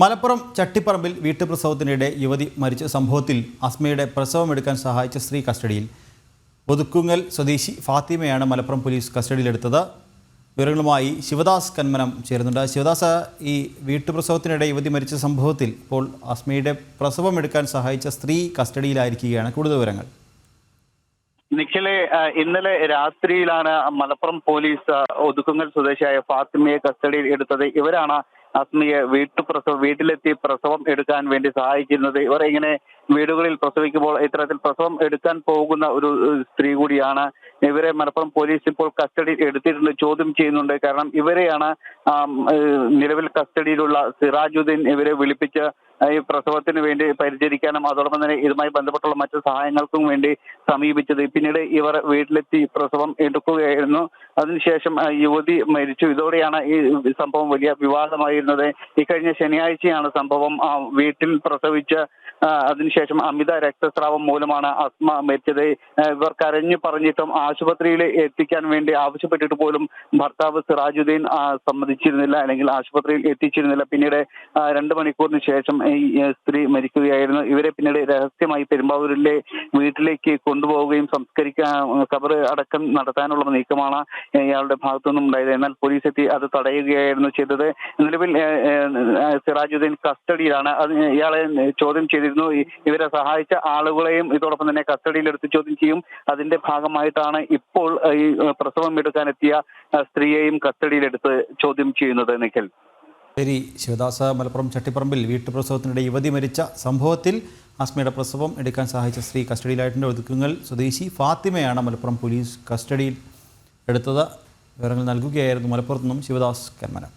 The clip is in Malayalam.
മലപ്പുറം ചട്ടിപ്പറമ്പിൽ വീട്ടുപ്രസവത്തിനിടെ യുവതി മരിച്ച സംഭവത്തിൽ അസ്മയുടെ പ്രസവമെടുക്കാൻ സഹായിച്ച സ്ത്രീ കസ്റ്റഡിയിൽ. ഒതുക്കുങ്ങൽ സ്വദേശി ഫാത്തിമയാണ് മലപ്പുറം പോലീസ് കസ്റ്റഡിയിലെടുത്തത്. വിവരങ്ങളുമായി ശിവദാസ് കന്മനം ചേരുന്നുണ്ട്. ശിവദാസ് ഈ വീട്ടുപ്രസവത്തിനിടെ യുവതി മരിച്ച സംഭവത്തിൽ ഇപ്പോൾ അസ്മയുടെ പ്രസവം എടുക്കാൻ സഹായിച്ച സ്ത്രീ കസ്റ്റഡിയിലായിരിക്കുകയാണ്. കൂടുതൽ വിവരങ്ങൾ. നിഖിലെ ഇന്നലെ രാത്രിയിലാണ് മലപ്പുറം പോലീസ് ഒതുക്കുങ്ങൽ സ്വദേശിയായ ഫാത്തിമയെ കസ്റ്റഡിയിൽ എടുത്തത്. ഇവരാണ് അസ്മിയെ വീട്ടുപ്രസവം വീട്ടിലെത്തി പ്രസവം എടുക്കാൻ വേണ്ടി സഹായിക്കുന്നത്. ഇവർ ഇങ്ങനെ വീടുകളിൽ പ്രസവിക്കുമ്പോൾ ഇത്തരത്തിൽ പ്രസവം എടുക്കാൻ പോകുന്ന ഒരു സ്ത്രീ കൂടിയാണ്. ഇവരെ മലപ്പുറം പോലീസ് ഇപ്പോൾ കസ്റ്റഡിയിൽ എടുത്തിട്ടുണ്ട് ചോദ്യം ചെയ്യുന്നുണ്ട്. കാരണം ഇവരെയാണ് നിലവിൽ കസ്റ്റഡിയിലുള്ള സിറാജുദ്ദീൻ ഇവരെ വിളിപ്പിച്ച് ഈ പ്രസവത്തിന് വേണ്ടി പരിചരിക്കാനും അതോടൊപ്പം തന്നെ ഇതുമായി ബന്ധപ്പെട്ടുള്ള മറ്റു സഹായങ്ങൾക്കും വേണ്ടി സമീപിച്ചത്. പിന്നീട് ഇവർ വീട്ടിലെത്തി പ്രസവം എടുക്കുകയായിരുന്നു. അതിനുശേഷം യുവതി മരിച്ചു. ഇതോടെയാണ് ഈ സംഭവം വലിയ വിവാദമായിരുന്നത്. ഇക്കഴിഞ്ഞ ശനിയാഴ്ചയാണ് സംഭവം വീട്ടിൽ പ്രസവിച്ച അതിനുശേഷം അമിത രക്തസ്രാവം മൂലമാണ് അസ്മ മരിച്ചത്. ഇവർ കരഞ്ഞു പറഞ്ഞിട്ടും ആശുപത്രിയിൽ എത്തിക്കാൻ വേണ്ടി ആവശ്യപ്പെട്ടിട്ട് പോലും ഭർത്താവ് സിറാജുദ്ദീൻ സമ്മതിച്ചിരുന്നില്ല അല്ലെങ്കിൽ ആശുപത്രിയിൽ എത്തിച്ചിരുന്നില്ല. പിന്നീട് രണ്ട് മണിക്കൂറിന് ശേഷം ഈ സ്ത്രീ മരിക്കുകയായിരുന്നു. ഇവരെ പിന്നീട് രഹസ്യമായി പെരുമ്പാവൂരിലെ വീട്ടിലേക്ക് കൊണ്ടുപോവുകയും സംസ്കരിക്കാൻ കബർ അടക്കം നടത്താനുള്ള നീക്കമാണ് ഇയാളുടെ ഭാഗത്തു നിന്നും ഉണ്ടായത്. എന്നാൽ പോലീസ് എത്തി അത് തടയുകയായിരുന്നു ചെയ്തത്. നിലവിൽ സിറാജുദ്ദീൻ കസ്റ്റഡിയിലാണ്. അത് ഇയാളെ ചോദ്യം ചെയ്തിരുന്നു. ഇവരെ സഹായിച്ച ആളുകളെയും ഇതോടൊപ്പം തന്നെ കസ്റ്റഡിയിലെടുത്ത് ചോദ്യം ചെയ്യും. അതിന്റെ ഭാഗമായിട്ടാണ് ഇപ്പോൾ ഈ പ്രസവം എടുക്കാനെത്തിയ സ്ത്രീയെയും സ്ത്രീയെയും കസ്റ്റഡിയിലെടുത്ത് ചോദ്യം ചെയ്യുന്നത് നിഖിൽ. ശരി ശിവദാസ മലപ്പുറം ചട്ടിപ്പറമ്പിൽ വീട്ടുപ്രസവത്തിനിടെ യുവതി മരിച്ച സംഭവത്തിൽ അസ്മയുടെ പ്രസവം എടുക്കാൻ സഹായിച്ച സ്ത്രീ കസ്റ്റഡിയിലായിട്ടുണ്ട്. ഒതുക്കുങ്ങൽ സ്വദേശി ഫാത്തിമയാണ് മലപ്പുറം പോലീസ് കസ്റ്റഡിയിൽ എടുത്തത്. വിവരങ്ങൾ നൽകുകയായിരുന്നു മലപ്പുറത്തു നിന്നും ശിവദാസ് കന്മനം.